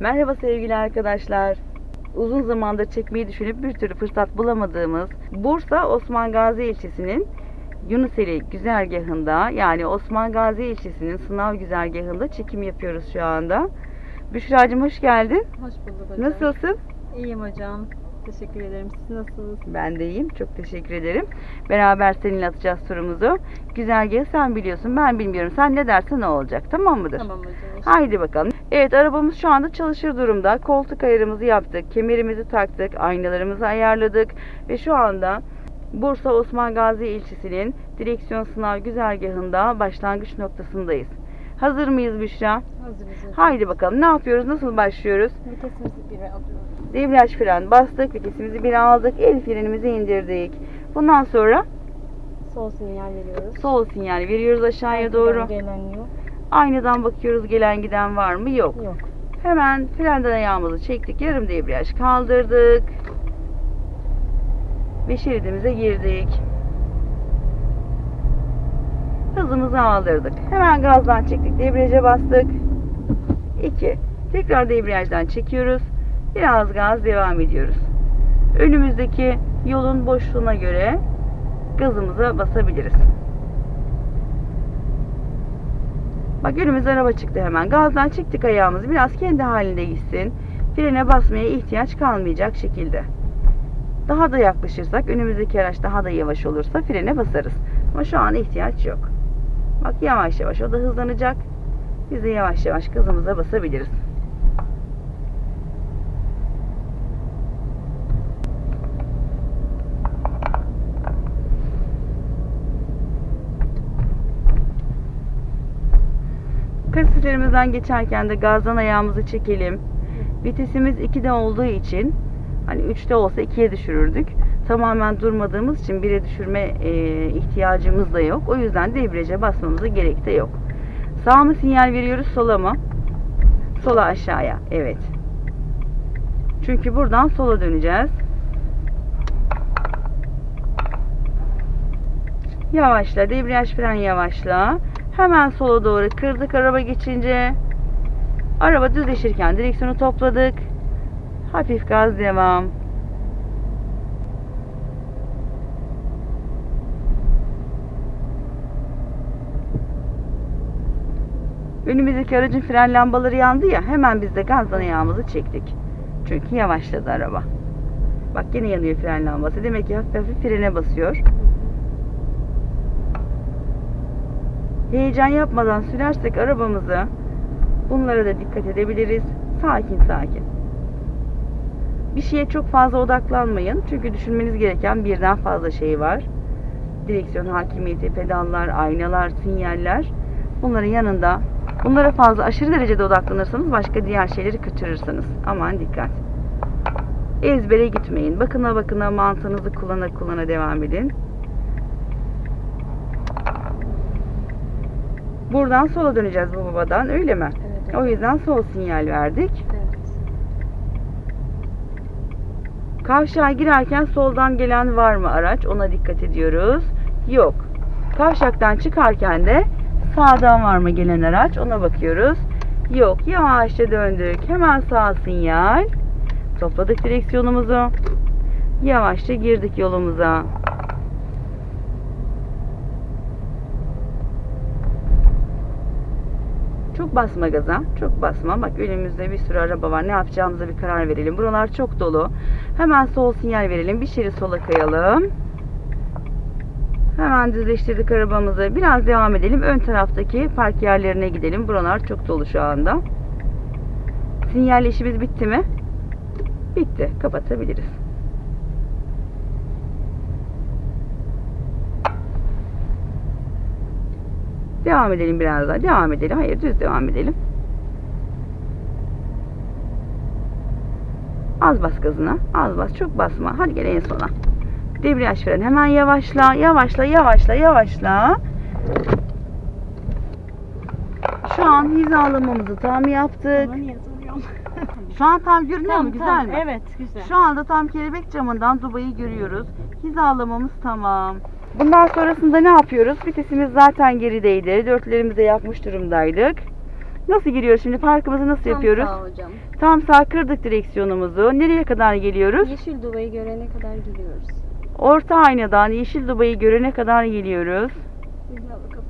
Merhaba sevgili arkadaşlar. Uzun zamandır çekmeyi düşünüp bir türlü fırsat bulamadığımız Bursa Osman Gazi ilçesinin Yunuseli güzergahında yani Osman Gazi ilçesinin sınav güzergahında çekim yapıyoruz şu anda. Büşra'cığım hoş geldin. Hoş bulduk hocam. Nasılsın? İyiyim hocam. Teşekkür ederim. Siz nasılsınız? Ben de iyiyim. Çok teşekkür ederim. Beraber seninle atacağız turumuzu. Güzergahı sen biliyorsun. Ben bilmiyorum. Sen ne dersen ne olacak. Tamam mıdır? Tamam hocam. Haydi bakalım. Evet arabamız şu anda çalışır durumda. Koltuk ayarımızı yaptık. Kemerimizi taktık. Aynalarımızı ayarladık. Ve şu anda Bursa Osman Gazi ilçesinin direksiyon sınav güzergahında başlangıç noktasındayız. Hazır mıyız Büşra? Hazırız. Haydi bakalım ne yapıyoruz? Nasıl başlıyoruz? Vitesimizi bire alıyoruz. Debriyaj fren bastık. Vitesimizi bir aldık. El frenimizi indirdik. Bundan sonra Sol sinyal veriyoruz. sol sinyal veriyoruz aşağıya Arkadan doğru. Gelen yok. Aynadan bakıyoruz gelen giden var mı? Yok. Yok. Hemen frenden ayağımızı çektik. Yarım debriyaj kaldırdık. Ve şeridimize girdik. Hızımızı aldırdık. Hemen gazdan çektik. Debriyaja bastık. 2. Tekrar debriyajdan çekiyoruz. Biraz gaz devam ediyoruz. Önümüzdeki yolun boşluğuna göre gazımıza basabiliriz. Bak önümüze araba çıktı hemen. Gazdan çıktık ayağımızı. Biraz kendi halinde gitsin. Frene basmaya ihtiyaç kalmayacak şekilde. Daha da yaklaşırsak, önümüzdeki araç daha da yavaş olursa frene basarız. Ama şu an ihtiyaç yok. Bak yavaş yavaş o da hızlanacak. Biz de yavaş yavaş gazımıza basabiliriz. Kasislerimizden geçerken de gazdan ayağımızı çekelim. Vitesimiz 2'de olduğu için hani 3'te olsa 2'ye düşürürdük. Tamamen durmadığımız için 1'e düşürme e, ihtiyacımız da yok. O yüzden debriyaja basmamıza gerek de yok. Sağ mı sinyal veriyoruz sola mı? Sola aşağıya. Evet. Çünkü buradan sola döneceğiz. Yavaşla. Debriyaj fren yavaşla. Hemen sola doğru kırdık araba geçince. Araba düzleşirken direksiyonu topladık. Hafif gaz devam. Önümüzdeki aracın fren lambaları yandı ya hemen biz de gazdan ayağımızı çektik. Çünkü yavaşladı araba. Bak yine yanıyor fren lambası. Demek ki hafif hafif frene basıyor. Heyecan yapmadan sürersek arabamızı bunlara da dikkat edebiliriz. Sakin sakin. Bir şeye çok fazla odaklanmayın. Çünkü düşünmeniz gereken birden fazla şey var. Direksiyon hakimiyeti, pedallar, aynalar, sinyaller. Bunların yanında bunlara fazla aşırı derecede odaklanırsanız başka diğer şeyleri kaçırırsınız. Aman dikkat. Ezbere gitmeyin. Bakına bakına mantığınızı kullana kullana devam edin. Buradan sola döneceğiz bu babadan öyle mi? Evet. O yüzden sol sinyal verdik. Evet. Kavşağa girerken soldan gelen var mı araç? Ona dikkat ediyoruz. Yok. Kavşaktan çıkarken de sağdan var mı gelen araç? Ona bakıyoruz. Yok. Yavaşça döndük. Hemen sağ sinyal. Topladık direksiyonumuzu. Yavaşça girdik yolumuza. Çok basma gaza. Çok basma. Bak önümüzde bir sürü araba var. Ne yapacağımıza bir karar verelim. Buralar çok dolu. Hemen sol sinyal verelim. Bir şerit sola kayalım. Hemen düzleştirdik arabamızı. Biraz devam edelim. Ön taraftaki park yerlerine gidelim. Buralar çok dolu şu anda. Sinyal işimiz bitti mi? Bitti. Kapatabiliriz. Devam edelim biraz daha. Devam edelim. Hayır düz devam edelim. Az bas gazına. Az bas. Çok basma. Hadi gel en sona. Debriyaj fren. Hemen yavaşla. Yavaşla. Yavaşla. Yavaşla. Şu an hizalamamızı tam yaptık. Şu an tam görünüyor mu? Güzel mi? Evet güzel. Şu anda tam kelebek camından Dubai'yi görüyoruz. Hizalamamız tamam. Bundan sonrasında ne yapıyoruz? Vitesimiz zaten gerideydi. Dörtlerimizi yapmış durumdaydık. Nasıl giriyoruz şimdi? Parkımızı nasıl Tam yapıyoruz? sağ hocam. Tam sağ kırdık direksiyonumuzu. Nereye kadar geliyoruz? Yeşil dubayı görene kadar gidiyoruz. Orta aynadan yeşil dubayı görene kadar geliyoruz. Hülya kafanı.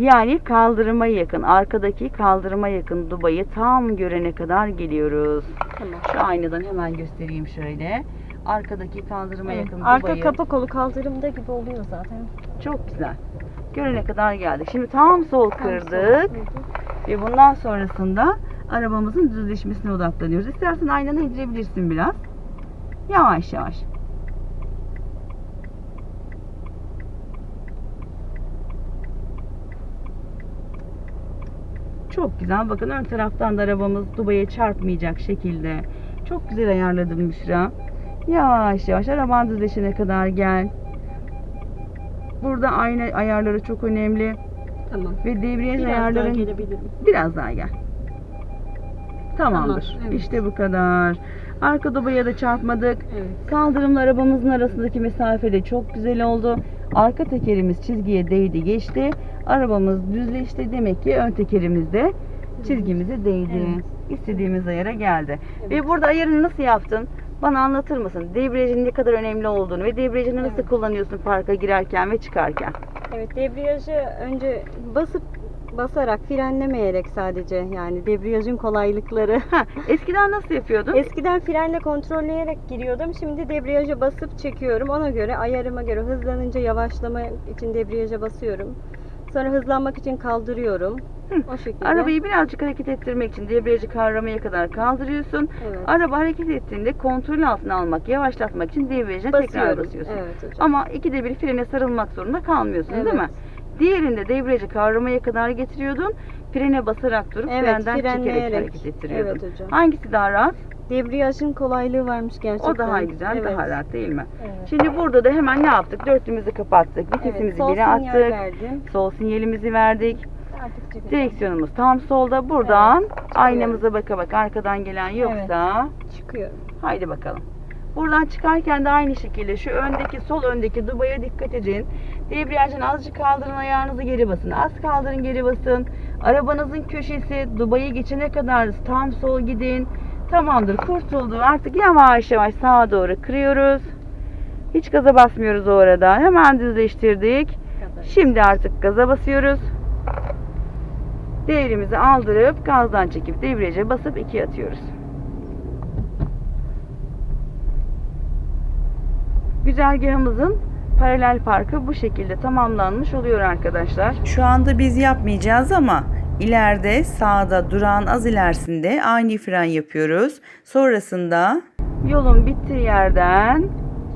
Yani kaldırıma yakın, arkadaki kaldırıma yakın dubayı tam görene kadar geliyoruz. Tamam. Şu aynadan hemen göstereyim şöyle. Arkadaki kaldırıma Evet, yakın Arka dubayı. kapı kolu kaldırımda gibi oluyor zaten. Çok güzel. Görene kadar geldik. Şimdi tam sol Tam kırdık. sol. Ve bundan sonrasında arabamızın düzleşmesine odaklanıyoruz. İstersen aynanı indirebilirsin biraz. Yavaş yavaş. Çok güzel. Bakın ön taraftan da arabamız Dubai'ye çarpmayacak şekilde. Çok güzel ayarladım Büşra. Yavaş yavaş araban düzleşene kadar gel. Burada ayna ayarları çok önemli. Tamam. Ve debriyaj Biraz daha ayarların gelebilirim. Biraz daha gel. Tamamdır. Tamam, evet. İşte bu kadar. Arka dobaya da çarpmadık. Evet. Kaldırımla arabamızın arasındaki mesafe de çok güzel oldu. Arka tekerimiz çizgiye değdi geçti. Arabamız düzleşti. Demek ki ön tekerimiz de çizgimize değdi. Evet. İstediğimiz ayara geldi. Evet. Ve burada ayarını nasıl yaptın? Bana anlatır mısın? Debriyajın ne kadar önemli olduğunu ve debriyajını nasıl Evet. kullanıyorsun parka girerken ve çıkarken? Evet debriyajı önce basıp basarak frenlemeyerek sadece yani debriyajın kolaylıkları. Ha, eskiden nasıl yapıyordun? Eskiden frenle kontrolleyerek giriyordum. Şimdi debriyaja basıp çekiyorum. Ona göre ayarıma göre hızlanınca yavaşlama için debriyaja basıyorum. Sonra hızlanmak için kaldırıyorum. Hı. O şekilde. Arabayı birazcık hareket ettirmek için debriyajı kavramaya kadar kaldırıyorsun. evet. Araba hareket ettiğinde kontrol altına almak, yavaşlatmak için debriyaja tekrar basıyorum. basıyorsun. Evet hocam. Ama ikide bir frene sarılmak zorunda kalmıyorsun değil Evet. mi? Diğerinde debriyajı kavramaya kadar getiriyordun. Frene basarak durup Evet, frenden çekerek frenleyerek. hareket ettiriyordun. Evet hocam. Hangisi daha rahat? Debriyajın kolaylığı varmış gerçekten. O daha güzel, Evet. daha rahat değil mi? Evet. Şimdi burada da hemen ne yaptık? Dörtlümüzü kapattık, vitesimizi evet, sinyal attık, verdim. sol sinyalimizi verdik. Artık. Direksiyonumuz tam solda. Buradan Evet, aynamıza baka bak arkadan gelen yoksa Çıkıyorum. haydi bakalım. Buradan çıkarken de aynı şekilde şu öndeki sol öndeki dubaya dikkat edin. Debriyajdan azıcık kaldırın ayağınızı geri basın. Az kaldırın geri basın. Arabanızın köşesi dubayı geçene kadar tam sol gidin. Tamamdır kurtuldu. Artık yavaş yavaş sağa doğru kırıyoruz. Hiç gaza basmıyoruz o arada. Hemen düzleştirdik. Şimdi artık gaza basıyoruz. Devrimizi aldırıp gazdan çekip debriyaja basıp ikiye atıyoruz. Güzergahımızın paralel parkı bu şekilde tamamlanmış oluyor arkadaşlar. Şu anda biz yapmayacağız ama ileride sağda durağın az ilerisinde ani fren yapıyoruz. Sonrasında yolun bittiği yerden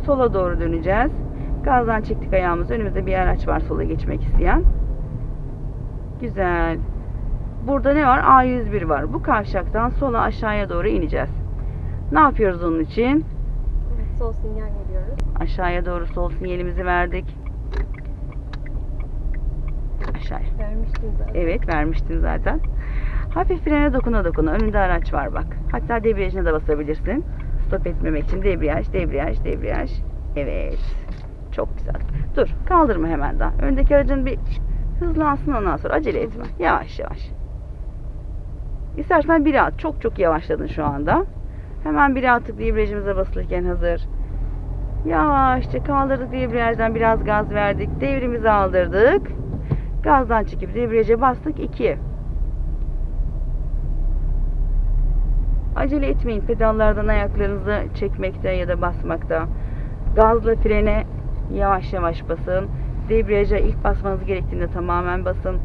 sola doğru döneceğiz. Gazdan çektik ayağımızı. Önümüzde bir araç var sola geçmek isteyen. Güzel. Burada ne var? A101 var. Bu kavşaktan sola aşağıya doğru ineceğiz. Ne yapıyoruz onun için? Sol sinyal veriyoruz. Aşağıya doğru sol sinyalimizi verdik. Aşağıya. Vermiştim zaten. Evet vermiştin zaten. Hafif frene dokuna dokuna. Önünde araç var bak. Hatta debriyajına da basabilirsin. Stop etmemek için debriyaj, debriyaj, debriyaj. Evet. Çok güzel. Dur kaldırma hemen daha. Öndeki aracın bir hızlansın ondan sonra acele etme. Yavaş yavaş. İstersen biri at. Çok çok yavaşladın şu anda. Hemen biri attık debriyajımıza basılırken hazır. Yavaşça kaldırdık debriyajdan biraz gaz verdik. Devrimizi aldırdık. Gazdan çekip debriyaja bastık 2. Acele etmeyin pedallardan ayaklarınızı çekmekte ya da basmakta. Gazla frene yavaş yavaş basın. Debriyaja ilk basmanız gerektiğinde tamamen basın.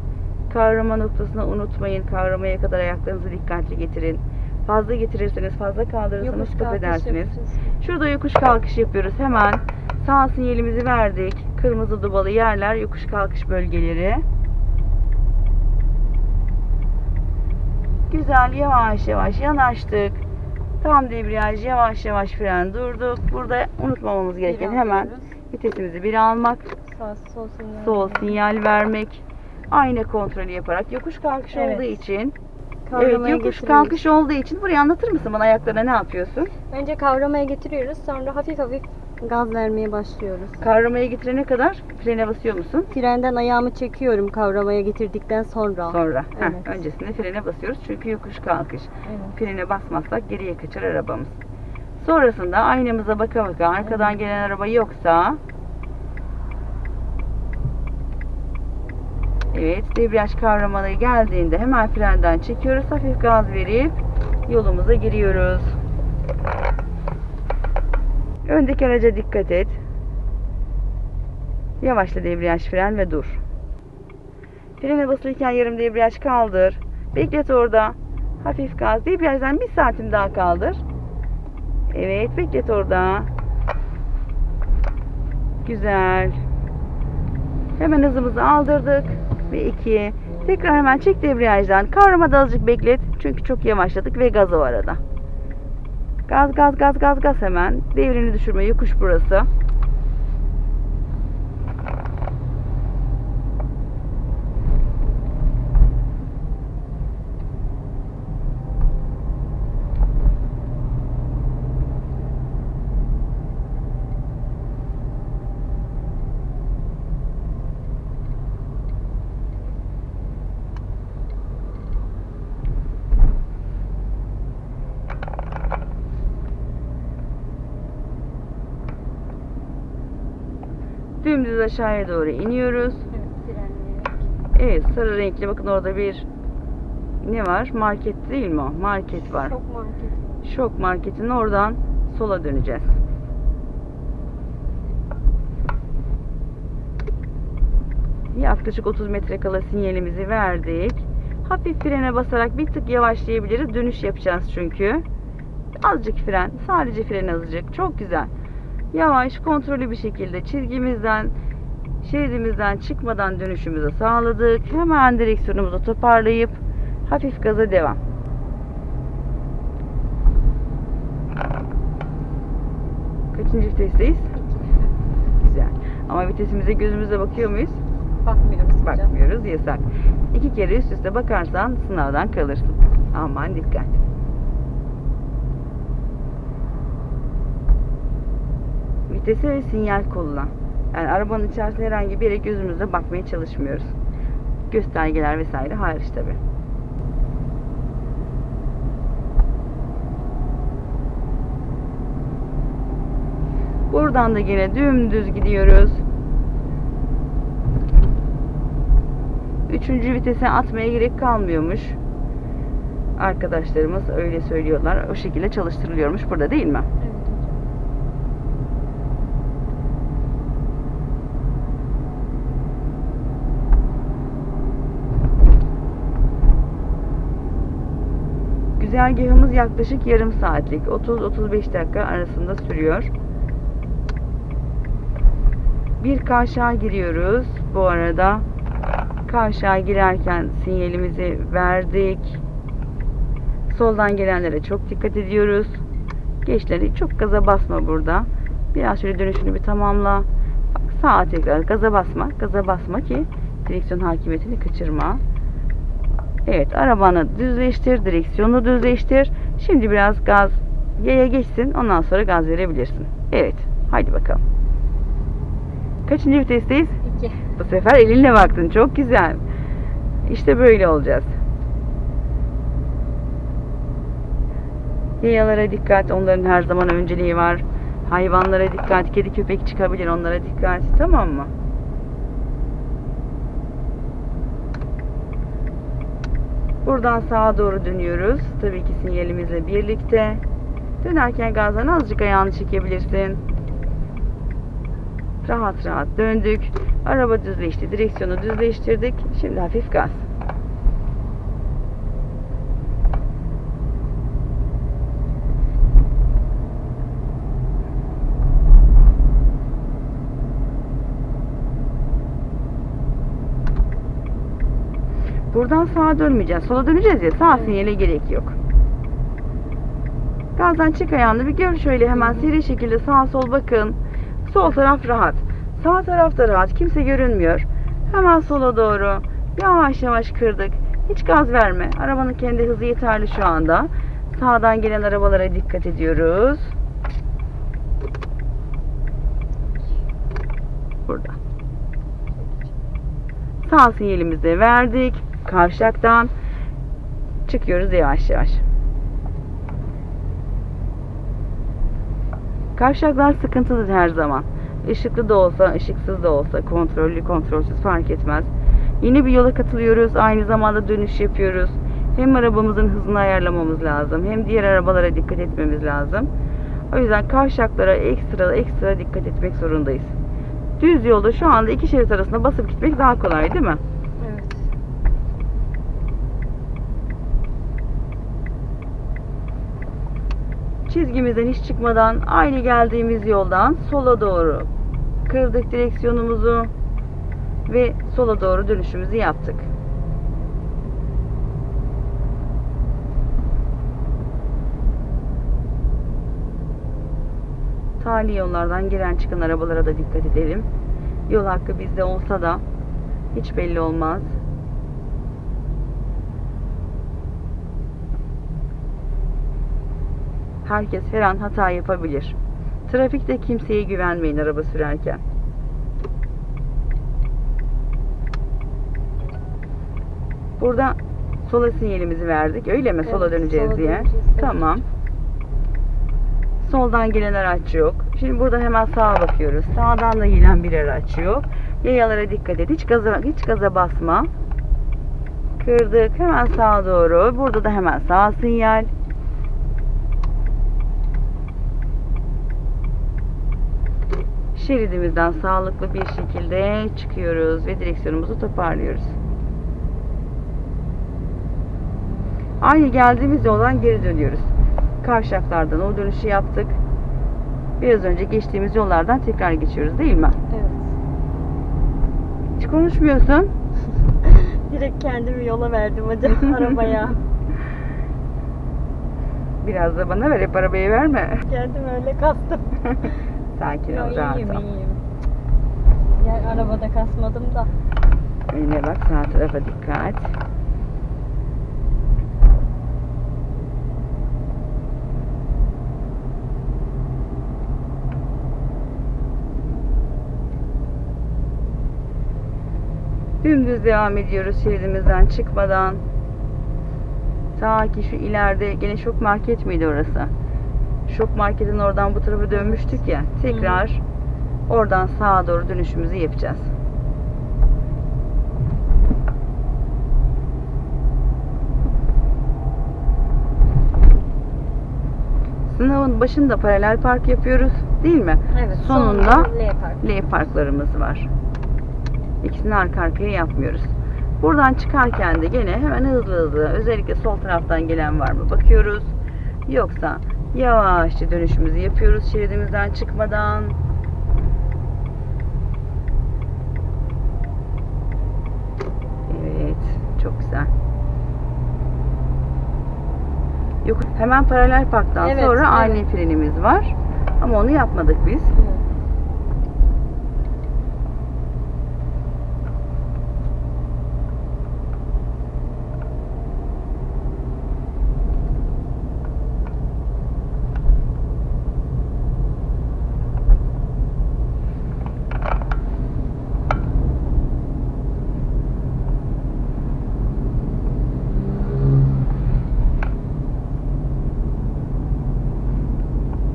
Kavrama noktasını unutmayın. Kavramaya kadar ayaklarınızı dikkatli getirin. Fazla getirirseniz, fazla kaldırırsanız stop edersiniz. yapacağız. Şurada yokuş kalkış yapıyoruz. Hemen sağ sinyalimizi verdik. Kırmızı dubalı yerler yokuş kalkış bölgeleri. Güzel yavaş yavaş yanaştık. Tam debriyaj yavaş yavaş fren durduk. Burada unutmamamız gereken hemen vitesimizi bir almak, Sağ, sol sinyal. sol sinyal vermek, ayna kontrolü yaparak yokuş kalkış Evet. olduğu için Kavramaya Evet yokuş getiriyoruz. kalkış olduğu için burayı anlatır mısın bana ayaklarına ne yapıyorsun? Önce kavramaya getiriyoruz. Sonra hafif hafif Gaz vermeye başlıyoruz. Kavramaya getirene kadar frene basıyor musun? Frenden ayağımı çekiyorum kavramaya getirdikten sonra. Sonra. Heh, Evet. öncesinde frene basıyoruz çünkü yokuş kalkış. Evet. Frene basmazsak geriye kaçar arabamız. Sonrasında aynamıza baka baka arkadan gelen araba yoksa Evet, debriyaj kavramına geldiğinde hemen frenden çekiyoruz. Hafif gaz verip yolumuza giriyoruz. Öndeki araca dikkat et. Yavaşla debriyaj fren ve dur. Frene basılırken yarım debriyaj kaldır. Beklet orada. Hafif gaz. Debriyajdan bir santim daha kaldır. Evet beklet orada. Güzel. Hemen hızımızı aldırdık. Ve iki. Tekrar hemen çek debriyajdan. Kavramada azıcık beklet. Çünkü çok yavaşladık ve gaz o arada. Gaz gaz gaz gaz gaz hemen. Devrini düşürme. Yokuş burası. Dümdüz aşağıya doğru iniyoruz. Evet. Evet sarı renkli bakın orada bir ne var? Market değil mi o? Market var. Çok market. Şok marketinin oradan sola döneceğiz. Yaklaşık 30 metre kala sinyalimizi verdik. Hafif frene basarak bir tık yavaşlayabiliriz. Dönüş yapacağız çünkü. Azıcık fren. Sadece fren azıcık. Çok güzel. Yavaş, kontrollü bir şekilde çizgimizden, şeridimizden çıkmadan dönüşümüzü sağladık. Hemen direksiyonumuzu toparlayıp hafif gaza devam. Kaçıncı vitesteyiz? Güzel. Ama vitesimize gözümüzle bakıyor muyuz? Bakmıyoruz. Bakmıyoruz. Yasak. İki kere üst üste bakarsan sınavdan kalırsın. Aman dikkat. Vitese ve sinyal kullan. Yani arabanın içerisinde herhangi bir yere gözümüzle bakmaya çalışmıyoruz. Göstergeler vesaire hariç tabi. Buradan da yine dümdüz gidiyoruz. Üçüncü vitese atmaya gerek kalmıyormuş. Arkadaşlarımız öyle söylüyorlar. O şekilde çalıştırılıyormuş burada değil mi? Evet hocam. Güzergahımız yaklaşık yarım saatlik. 30-35 dakika arasında sürüyor. Bir kavşağa giriyoruz. Bu arada kavşağa girerken sinyalimizi verdik. Soldan gelenlere çok dikkat ediyoruz. Geçleri çok gaza basma burada. Biraz şöyle dönüşünü bir tamamla. Bak sağa tekrar gaza basma. Gaza basma ki direksiyon hakimiyetini kaçırma. Evet arabanı düzleştir, direksiyonu düzleştir. Şimdi biraz gaz yaya geçsin ondan sonra gaz verebilirsin. Evet haydi bakalım. Kaçıncı vitesteyiz? İki. Bu sefer elinle baktın çok güzel. İşte böyle olacağız. Yayalara dikkat onların her zaman önceliği var. Hayvanlara dikkat kedi köpek çıkabilir onlara dikkat tamam mı? Buradan sağa doğru dönüyoruz. Tabii ki sinyalimizle birlikte. Dönerken gazdan azıcık ayağını çekebilirsin. Rahat rahat döndük. Araba düzleşti. Direksiyonu düzleştirdik. Şimdi hafif gaz. Buradan sağa dönmeyeceğiz. Sola döneceğiz ya sağ sinyale gerek yok. Gazdan çık ayağını bir gör şöyle hemen seri şekilde sağa sol bakın. Sol taraf rahat. Sağ taraf da rahat. Kimse görünmüyor. Hemen sola doğru. Yavaş yavaş kırdık. Hiç gaz verme. Arabanın kendi hızı yeterli şu anda. Sağdan gelen arabalara dikkat ediyoruz. Burada. Sağ sinyalimizi verdik. Kavşaktan çıkıyoruz yavaş yavaş. Kavşaklar sıkıntılı her zaman. Işıklı da olsa, ışıksız da olsa, kontrollü, kontrolsüz fark etmez. Yeni bir yola katılıyoruz. Aynı zamanda dönüş yapıyoruz. Hem arabamızın hızını ayarlamamız lazım, hem diğer arabalara dikkat etmemiz lazım. O yüzden kavşaklara ekstra ekstra dikkat etmek zorundayız. Düz yolda şu anda iki şerit arasında basıp gitmek daha kolay değil mi? Çizgimizden hiç çıkmadan aynı geldiğimiz yoldan sola doğru kırdık direksiyonumuzu ve sola doğru dönüşümüzü yaptık. Tali yollardan giren çıkan arabalara da dikkat edelim. Yol hakkı bizde olsa da hiç belli olmaz. Herkes her an hata yapabilir. Trafikte kimseye güvenmeyin araba sürerken. Burada sola sinyalimizi verdik. Öyle mi? Sola Evet, döneceğiz sola diye. döneceğiz. Tamam. Soldan gelen araç yok. Şimdi burada hemen sağa bakıyoruz. Sağdan da gelen bir araç yok. Yayalara dikkat et. Hiç gaza hiç gaza basma. Kırdık. Hemen sağa doğru. Burada da hemen sağ sinyal. Şeridimizden sağlıklı bir şekilde çıkıyoruz ve direksiyonumuzu toparlıyoruz. Aynı geldiğimiz yoldan geri dönüyoruz. Kavşaklardan o dönüşü yaptık. Biraz önce geçtiğimiz yollardan tekrar geçiyoruz değil mi? Evet. Hiç konuşmuyorsun. Direkt kendimi yola verdim hocam arabaya. Biraz da bana ver hep arabayı verme. Kendim öyle kastım. Sakin ol rahat ol. Gel arabada kasmadım da. Önüne bak sağ tarafa dikkat. Dümdüz devam ediyoruz şeridimizden çıkmadan. Ta ki şu ileride gene şok market miydi orası? Şok marketin oradan bu tarafa dönmüştük ya. Tekrar oradan sağa doğru dönüşümüzü yapacağız. Sınavın başında paralel park yapıyoruz değil mi? Evet. Sonunda L park. L parklarımız var. İkisini arka arkaya yapmıyoruz. Buradan çıkarken de gene hemen hızlı hızlı özellikle sol taraftan gelen var mı bakıyoruz. Yoksa yavaşça dönüşümüzü yapıyoruz şeridimizden çıkmadan. Evet, çok güzel. Yok, hemen paralel parktan Evet, sonra evet. ani frenimiz var. Ama onu yapmadık biz. Evet.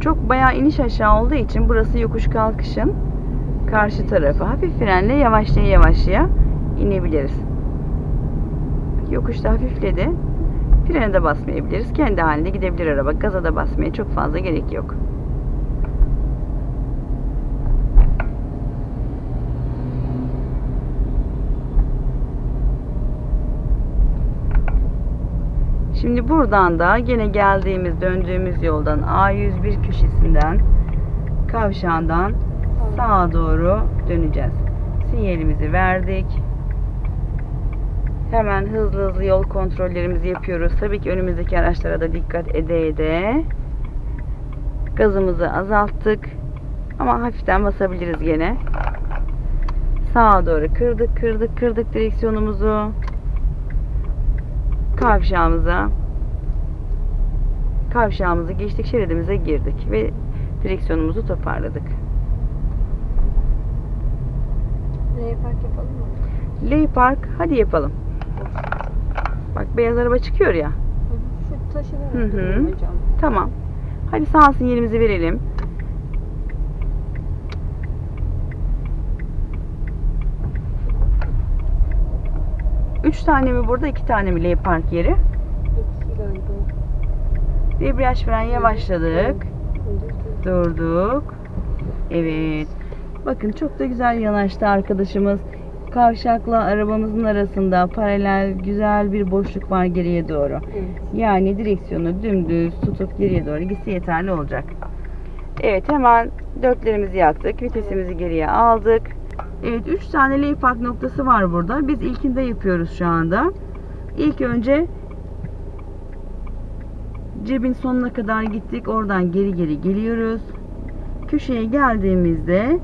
Çok bayağı iniş aşağı olduğu için burası yokuş kalkışın karşı tarafı. Hafif frenle yavaşlaya yavaşlaya inebiliriz. Yokuşta hafifledi. Frene de basmayabiliriz. Kendi halinde gidebilir araba. Gaza da basmaya çok fazla gerek yok. Şimdi buradan da gene geldiğimiz döndüğümüz yoldan A101 köşesinden kavşağından sağa doğru döneceğiz. Sinyalimizi verdik. Hemen hızlı hızlı yol kontrollerimizi yapıyoruz. Tabii ki önümüzdeki araçlara da dikkat ede ede. Gazımızı azalttık. Ama hafiften basabiliriz gene. Sağa doğru kırdık kırdık kırdık direksiyonumuzu. Kavşağımıza kavşağımızı geçtik şeridimize girdik ve direksiyonumuzu toparladık. L park yapalım mı? L park hadi yapalım. Bak beyaz araba çıkıyor ya. Şu taşını Hı hı. unuttum hocam. Tamam. Hadi sağ sinyalimizi verelim. Üç tane mi burada, iki tane mi L park yeri? Debriyaj fren yavaşladık. Durduk. Evet. Bakın çok da güzel yanaştı arkadaşımız. Kavşakla arabamızın arasında paralel güzel bir boşluk var geriye doğru. Evet. Yani direksiyonu dümdüz tutup geriye doğru gitse yeterli olacak. Evet hemen dörtlerimizi yaktık. Vitesimizi geriye aldık. Evet 3 tane lay park noktası var burada. Biz ilkinde yapıyoruz şu anda. İlk önce cebin sonuna kadar gittik. Oradan geri geri geliyoruz. Köşeye geldiğimizde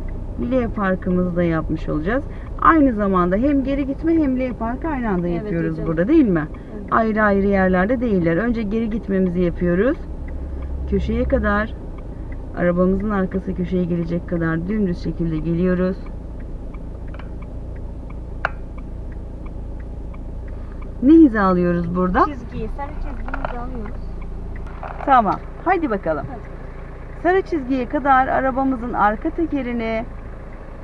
L parkımızı da yapmış olacağız. Aynı zamanda hem geri gitme hem L parkı aynı anda Evet yapıyoruz hocam. burada değil mi? Evet. Ayrı ayrı yerlerde değiller. Önce geri gitmemizi yapıyoruz. Köşeye kadar arabamızın arkası köşeye gelecek kadar dümdüz şekilde geliyoruz. Ne hizalıyoruz burada? Çizgiyi, sarı çizgiyi alıyoruz. Tamam. Haydi bakalım. Hadi. Sarı çizgiye kadar arabamızın arka tekerini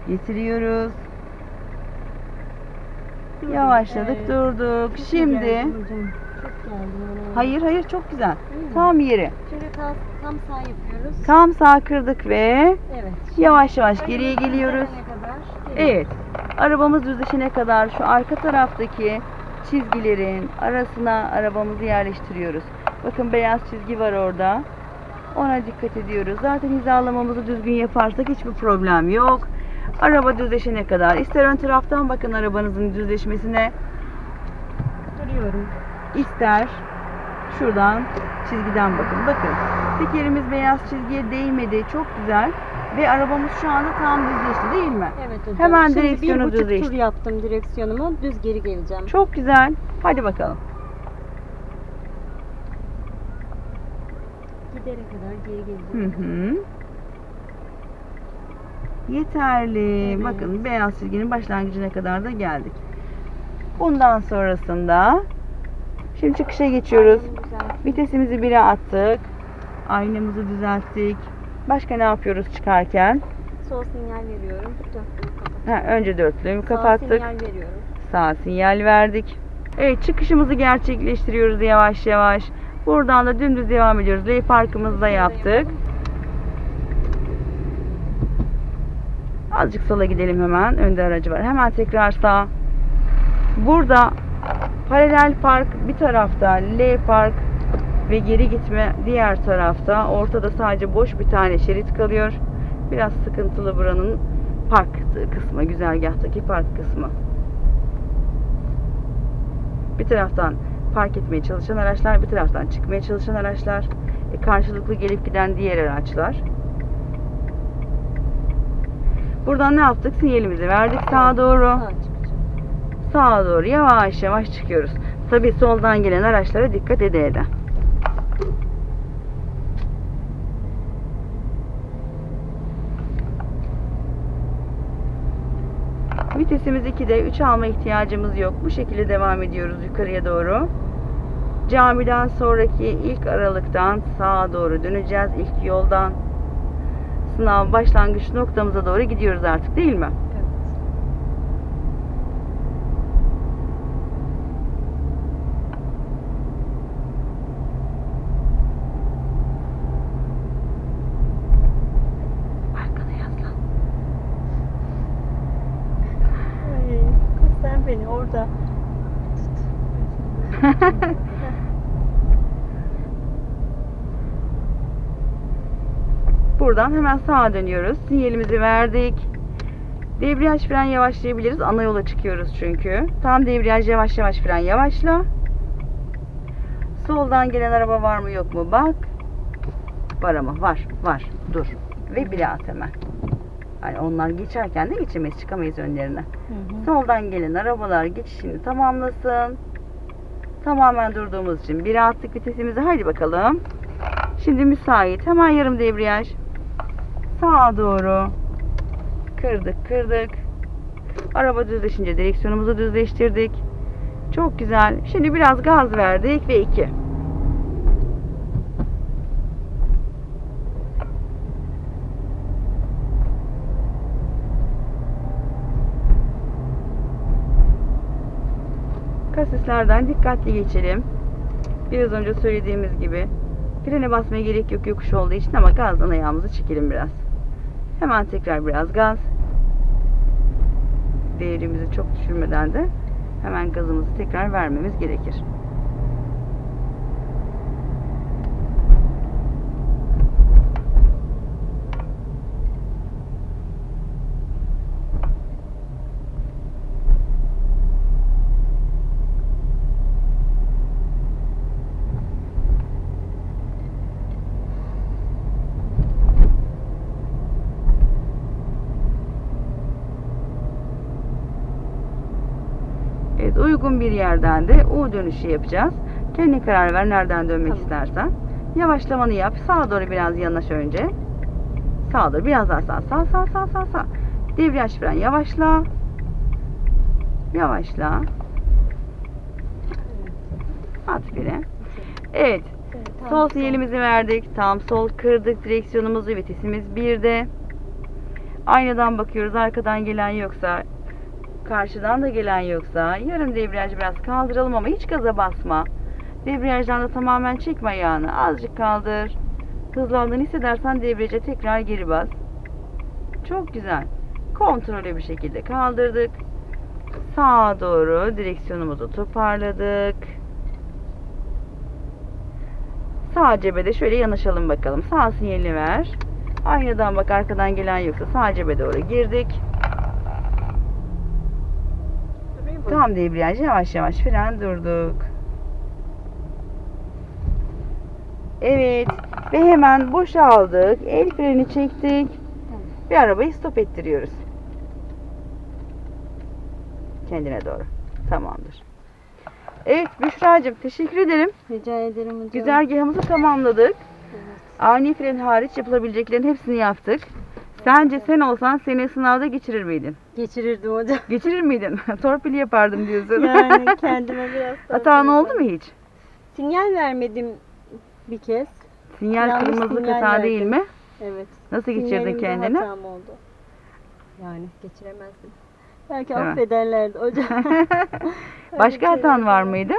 getiriyoruz. Durduk. Yavaşladık, Evet. durduk. Çok Şimdi güzel hayır hayır çok güzel. Değil mi? Tam yeri. Şimdi tam, tam sağ yapıyoruz. Tam sağ kırdık ve Evet. yavaş yavaş Önümüzü geriye geliyoruz. kadar geliyoruz. Evet. Arabamız düzleşene kadar şu arka taraftaki çizgilerin arasına arabamızı yerleştiriyoruz. Bakın beyaz çizgi var orada. Ona dikkat ediyoruz. Zaten hizalamamızı düzgün yaparsak hiçbir problem yok. Araba düzleşene kadar. ister ön taraftan bakın arabanızın düzleşmesine. Duruyorum. ister şuradan çizgiden bakın. Bakın tekerimiz beyaz çizgiye değmedi. Çok güzel. Ve arabamız şu anda tam düzleşti değil mi? Evet hocam. Hemen Şimdi direksiyonu bir buçuk düzleştir. tur yaptım direksiyonumu. Düz geri geleceğim. Çok güzel. Hadi bakalım. Gidere kadar geri Hı geleceğim. hı. Yeterli. Evet. Bakın beyaz çizginin başlangıcına kadar da geldik. Bundan sonrasında şimdi çıkışa geçiyoruz. Vitesimizi bire attık. Aynamızı düzelttik. Başka ne yapıyoruz çıkarken? Sol sinyal veriyorum. Dörtlüğü kapatıyorum. Ha, önce dörtlüğümü Sağ kapattık. sinyal veriyorum. Sağ sinyal verdik. Evet çıkışımızı gerçekleştiriyoruz yavaş yavaş. Buradan da dümdüz devam ediyoruz. L parkımızı da yaptık. Azıcık sola gidelim hemen. Önde aracı var. Hemen tekrar sağ. Burada paralel park bir tarafta, L park ve geri gitme diğer tarafta. Ortada sadece boş bir tane şerit kalıyor. Biraz sıkıntılı buranın park kısmı, güzergahtaki park kısmı. Bir taraftan park etmeye çalışan araçlar, bir taraftan çıkmaya çalışan araçlar, e, karşılıklı gelip giden diğer araçlar. Buradan ne yaptık? Sinyalimizi verdik sağa doğru. Sağa doğru yavaş yavaş çıkıyoruz. Tabii soldan gelen araçlara dikkat ede ede. Vitesimiz 2'de 3 alma ihtiyacımız yok. Bu şekilde devam ediyoruz yukarıya doğru. Camiden sonraki ilk aralıktan sağa doğru döneceğiz. ilk yoldan. Sınav başlangıç noktamıza doğru gidiyoruz artık değil mi? Buradan hemen sağa dönüyoruz. Sinyalimizi verdik. Debriyaj fren yavaşlayabiliriz. Ana yola çıkıyoruz çünkü. Tam debriyaj yavaş yavaş fren yavaşla. Soldan gelen araba var mı yok mu bak. Var ama var var. Dur. Ve bire at hemen. Yani onlar geçerken de geçemeyiz çıkamayız önlerine. Hı hı. Soldan gelen arabalar geçişini tamamlasın. Tamamen durduğumuz için bir attık vitesimizi. Haydi bakalım. Şimdi müsait. Hemen yarım debriyaj. Sağa doğru. Kırdık kırdık. Araba düzleşince direksiyonumuzu düzleştirdik. Çok güzel. Şimdi biraz gaz verdik ve 2. Kasislerden dikkatli geçelim. Biraz önce söylediğimiz gibi frene basmaya gerek yok yokuş olduğu için ama gazdan ayağımızı çekelim biraz. Hemen tekrar biraz gaz. Değerimizi çok düşürmeden de hemen gazımızı tekrar vermemiz gerekir. Evet, uygun bir yerden de U dönüşü yapacağız. Kendine karar ver nereden dönmek Tamam. istersen. Yavaşlamanı yap. Sağa doğru biraz yanaş önce. Sağa doğru biraz daha sağ. Sağ sağ sağ sağ sağ. Debriyaj fren yavaşla. Yavaşla. At freni. Evet. Tam sol. sinyalimizi verdik. Tam sol kırdık direksiyonumuzu. Vitesimiz 1'de. Aynadan bakıyoruz. Arkadan gelen yoksa karşıdan da gelen yoksa yarım debriyajı biraz kaldıralım ama hiç gaza basma. Debriyajdan da tamamen çekme ayağını. Azıcık kaldır. Hızlandığını hissedersen debriyaja tekrar geri bas. Çok güzel. Kontrollü bir şekilde kaldırdık. Sağa doğru direksiyonumuzu toparladık. Sağ cebe şöyle yanaşalım bakalım. Sağ sinyalini ver. Aynadan bak arkadan gelen yoksa sağ cebe doğru girdik. Durayım mı? Tam debriyaj yavaş yavaş fren durduk. Evet ve hemen boşaldık. El freni çektik. Bir arabayı stop ettiriyoruz. Kendine doğru. Tamamdır. Evet Büşra'cığım teşekkür ederim. Rica ederim hocam. Güzergahımızı tamamladık. Evet. Ani fren hariç yapılabileceklerin hepsini yaptık. Sence sen olsan seni sınavda geçirir miydin? Geçirirdim hocam. Geçirir miydin? Torpil yapardım diyorsun. Yani kendime biraz Hatan oldu mu hiç? Sinyal vermedim bir kez. Sinyal Yanlış kırmızılık sinyal değil mi? Evet. Nasıl geçirdin Sinyalimde kendini? hatam oldu. Yani geçiremezdim. Belki Değil mi? affederlerdi hocam. Başka hatan var mıydı?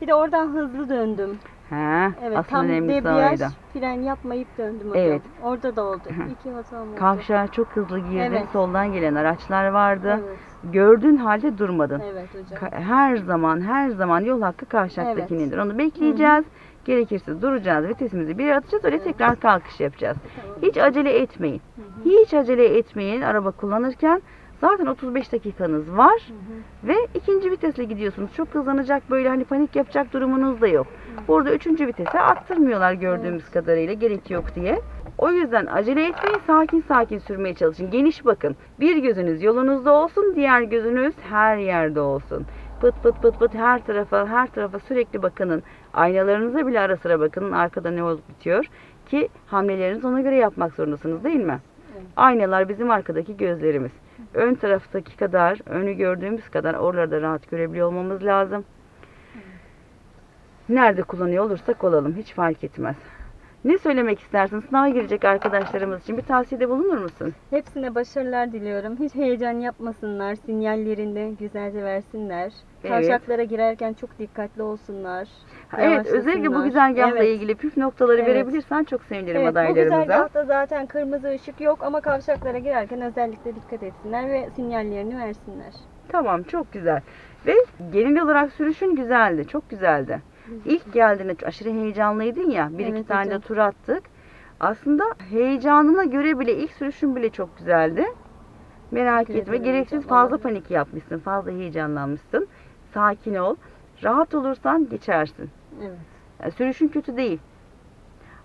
Bir de oradan hızlı döndüm. Ha, Evet asıl tam önemlisi debriyaj fren yapmayıp döndüm hocam. Evet. Orada da oldu. İki hatam oldu. Kavşağa çok hızlı girdin. Evet. Soldan gelen araçlar vardı. Evet. Gördüğün halde durmadın. Evet hocam. Ka- Her zaman her zaman yol hakkı kavşaktakinindir. Onu bekleyeceğiz. Gerekirse duracağız. Vitesimizi bir atacağız. Öyle Evet. tekrar kalkış yapacağız. Tamam. Hiç acele etmeyin. Hı hı. Hiç acele etmeyin araba kullanırken. Zaten 35 dakikanız var Hı hı. ve ikinci vitesle gidiyorsunuz. Çok hızlanacak böyle hani panik yapacak durumunuz da yok. Burada üçüncü vitese arttırmıyorlar gördüğümüz kadarıyla gerek yok diye. O yüzden acele etmeyin sakin sakin sürmeye çalışın. Geniş bakın. Bir gözünüz yolunuzda olsun diğer gözünüz her yerde olsun. Pıt pıt pıt pıt her tarafa her tarafa sürekli bakının. Aynalarınıza bile ara sıra bakının arkada ne olup bitiyor. Ki hamlelerinizi ona göre yapmak zorundasınız değil mi? Evet. Aynalar bizim arkadaki gözlerimiz. Ön taraftaki kadar, önü gördüğümüz kadar oralarda rahat görebiliyor olmamız lazım. Nerede kullanıyor olursak olalım hiç fark etmez. Ne söylemek istersin? Sınava girecek arkadaşlarımız için bir tavsiyede bulunur musun? Hepsine başarılar diliyorum. Hiç heyecan yapmasınlar. Sinyallerinde güzelce versinler. Evet. Kavşaklara girerken çok dikkatli olsunlar. Evet, özellikle bu güzergahla Evet. ilgili püf noktaları Evet. verebilirsen çok sevinirim Evet, bu adaylarımıza. güzergahta zaten kırmızı ışık yok ama kavşaklara girerken özellikle dikkat etsinler ve sinyallerini versinler. Tamam, çok güzel. Ve genel olarak sürüşün güzeldi, çok güzeldi. İlk geldiğinde aşırı heyecanlıydın ya, bir iki Evet tane de tur attık. Aslında heyecanına göre bile ilk sürüşün bile çok güzeldi. Merak Teşekkür etme, gereksiz hocam, fazla panik yapmışsın, fazla heyecanlanmışsın. Sakin ol. Rahat olursan geçersin. Evet. Yani sürüşün kötü değil.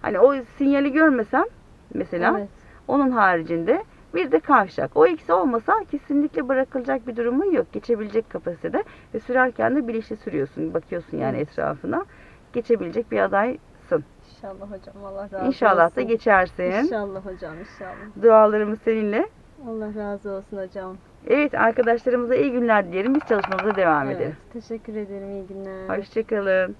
Hani o sinyali görmesem mesela Evet. onun haricinde bir de kavşak. O ikisi olmasa kesinlikle bırakılacak bir durumu yok. Geçebilecek kapasitede ve sürerken de bilinçli sürüyorsun. Bakıyorsun yani etrafına. Geçebilecek bir adaysın. İnşallah hocam Allah razı olsun. İnşallah da geçersin. İnşallah hocam inşallah. Dualarımız seninle. Allah razı olsun hocam. Evet arkadaşlarımıza iyi günler dileyelim. Biz çalışmamıza devam Evet, edelim. teşekkür ederim. İyi günler. Hoşçakalın.